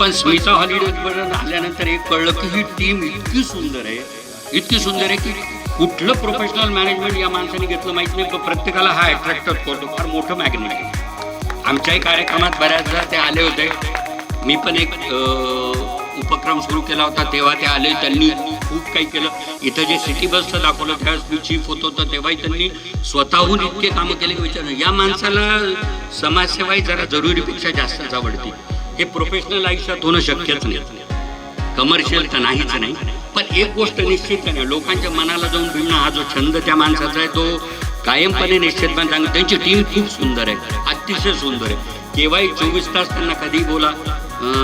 पण स्मिता हॉलिडेजपर्यंत आल्यानंतर एक कळलं की ही टीम इतकी सुंदर आहे. इतकी सुंदर आहे की कुठलं प्रोफेशनल मॅनेजमेंट या माणसाने घेतलं माहीत नाही पण प्रत्येकाला हा अट्रॅक्ट करतो. फार मोठं मॅग्नेट आहे. आमच्याही कार्यक्रमात बऱ्याचदा ते आले होते. मी पण एक उपक्रम सुरू केला होता. तेव्हा ते आले त्यांनी खूप काही केलं. इथं जे सिटी बसचं दाखवलं त्यावेळेस मी चीफ होत होतं. तेव्हाही त्यांनी स्वतःहून इतके कामं केले की विचार या माणसाला समाजसेवाही जरा जरुरीपेक्षा जास्तच आवडते. हे प्रोफेशनल आयुष्यात होणं शक्यच नाही. कमर्शियल तर नाहीच नाही पण एक गोष्ट निश्चित लोकांच्या मनाला जाऊन भिडणं हा जो छंद त्या माणसाचा आहे तो कायमपणे निश्चितपणे सांगतो. त्यांची टीम खूप सुंदर आहे. अतिशय सुंदर आहे. केव्हाही चोवीस तास त्यांना कधी बोला.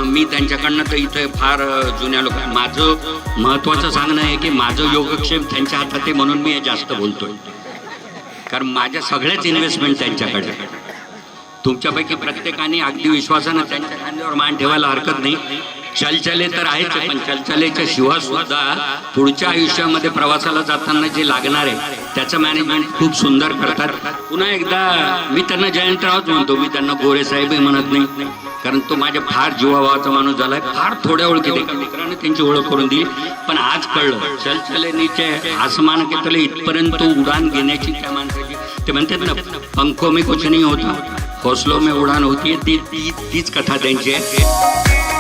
मी त्यांच्याकडनं तर इथं फार जुन्या लोक माझं महत्त्वाचं सांगणं आहे की माझं योगक्षेम त्यांच्या हातात आहे म्हणून मी हे जास्त बोलतोय. कारण माझ्या सगळ्याच इन्व्हेस्टमेंट त्यांच्याकडे. तुमच्यापैकी प्रत्येकाने अगदी विश्वासानं त्यांच्या खांद्यावर मान ठेवायला हरकत नाही. चलचले तर आहेच पण चलचलेच्या शिवाय सुद्धा पुढच्या आयुष्यामध्ये प्रवासाला जाताना जे लागणार आहे त्याचं मॅनेजमेंट खूप सुंदर करतात. पुन्हा एकदा मी त्यांना जयंतरावच म्हणतो मी त्यांना गोरे साहेबही म्हणत नाही कारण तो माझ्या फार जीवाभावाचा माणूस झालाय फार थोड्या ओळखीत एका मित्राने त्यांची ओळख करून दिली पण आज कळलं चलचलेनीचे आसमान केतले इथपर्यंत उडान घेण्याची त्या माणसाची ते म्हणतात ना पंखो मी कुछ नाही होता. हौसलों में उडान होती है ती ती तीच कथा त्यांची आहे.